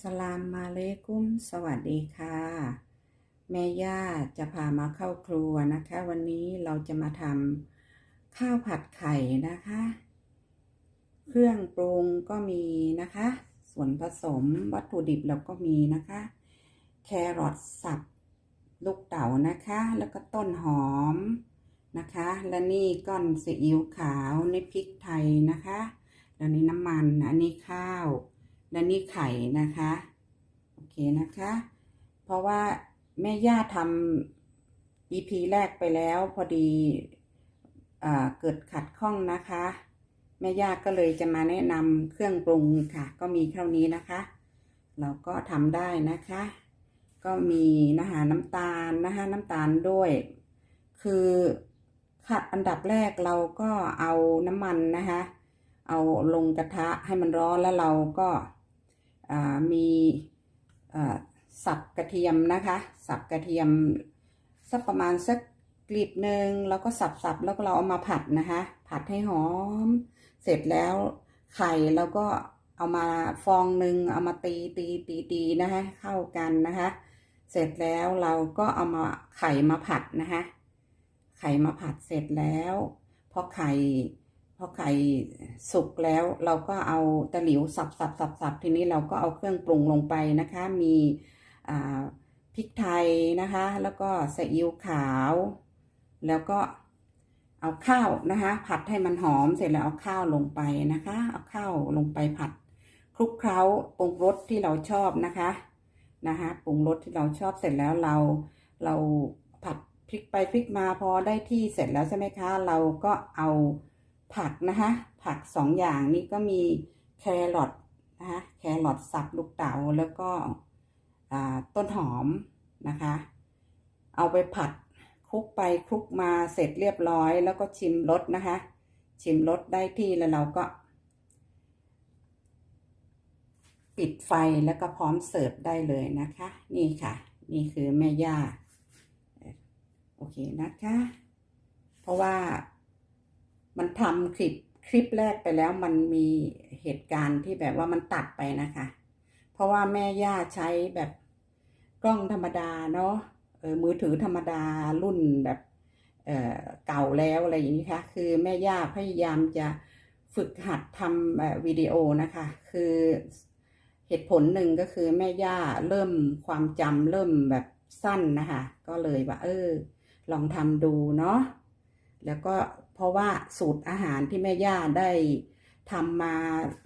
สลามมาเลกุ้ม สวัสดีค่ะ แม่ย่าจะพามาเข้าครัวนะคะ วันนี้เราจะมาทำข้าวผัดไข่นะคะ เครื่องปรุงก็มีนะคะ ส่วนผสมวัตถุดิบเราก็มีนะคะ แครอทสับ ลูกเต๋านะคะ แล้วก็ต้นหอมนะคะ และนี่ก้อนซีอิ๊วขาวในพริกไทยนะคะ แล้วนี่น้ำมัน อันนี้ข้าว และนี่ไข่นะคะ โอเคนะคะ เพราะว่าแม่ย่าทำ EP แรกไปแล้วพอดีเกิดขัดข้องนะคะ แม่ย่าก็เลยจะมาแนะนำเครื่องปรุงค่ะ ก็มีเท่านี้นะคะ เราก็ทำได้นะคะ ก็มีนะคะน้ำตาลนะคะน้ำตาลด้วย คือค่ะอันดับแรกเราก็เอาน้ำมันนะคะ เอาลงกระทะให้มันร้อนแล้วเราก็ มีสับกระเทียมนะคะ สับกระเทียมสักประมาณสักกลีบหนึ่งแล้วก็สับๆแล้วก็เราเอามาผัดนะคะ ผัดให้หอม เสร็จแล้วไข่เราก็เอามาฟองหนึ่งเอามาตีตีตีตีนะคะเข้ากันนะคะ เสร็จแล้วเราก็เอามาไข่มาผัดนะคะ ไข่มาผัดเสร็จแล้วพอไข่ พอไข่สุกแล้วเราก็เอาตะหลิวสับสับสับสับทีนี้เราก็เอาเครื่องปรุงลงไปนะคะ มีพริกไทยนะคะ แล้วก็ซีอิ๊วขาว แล้วก็เอาข้าวนะคะ ผัดให้มันหอมเสร็จแล้วเอาข้าวลงไปนะคะ เอาข้าวลงไปผัดคลุกเคล้าปรุงรสที่เราชอบนะคะนะคะปรุงรสที่เราชอบเสร็จแล้วเราเราผัดพลิกไปพลิกมาพอได้ที่เสร็จแล้วใช่ไหมคะ เราก็เอา ผักนะคะผักสองอย่างนี้ก็มีแครอทนะคะแครอทสับลูกเต๋าแล้วก็ต้นหอมนะคะ เอาไปผัดคลุกไปคลุกมาเสร็จเรียบร้อยแล้วก็ชิมรสนะคะ ชิมรสได้ที่แล้วเราก็ ปิดไฟแล้วก็พร้อมเสิร์ฟได้เลยนะคะ นี่ค่ะ นี่คือแม่ย่า โอเคนะคะ เพราะว่า มันทำคลิปคลิปแรกไปแล้วมันมีเหตุการณ์ที่แบบว่ามันตัดไปนะคะ เพราะว่าแม่ย่าใช้แบบกล้องธรรมดาเนาะเออมือถือธรรมดารุ่นแบบเออเก่าแล้วอะไรอย่างนี้ค่ะ คือแม่ย่าพยายามจะฝึกหัดทำวิดีโอนะคะ คือเหตุผลหนึ่งก็คือแม่ย่าเริ่มความจำเริ่มแบบสั้นนะคะ ก็เลยว่าเออ ลองทำดูเนาะ แล้วก็เพราะว่าสูตรอาหารที่แม่ย่าได้ทำมา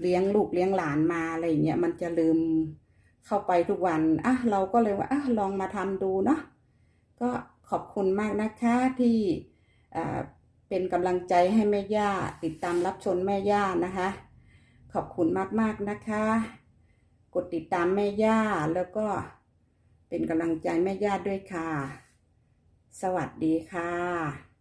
เลี้ยงลูกเลี้ยงหลานมาอะไรเงี้ยมันจะลืมเข้าไปทุกวันอะเราก็เลยว่าอะลองมาทำดูเนาะก็ขอบคุณมากนะคะที่เป็นกำลังใจให้แม่ย่าติดตามรับชมแม่ย่านะคะ ขอบคุณมากๆนะคะ กดติดตามแม่ย่าแล้วก็เป็นกำลังใจแม่ย่าด้วยค่ะ สวัสดีค่ะ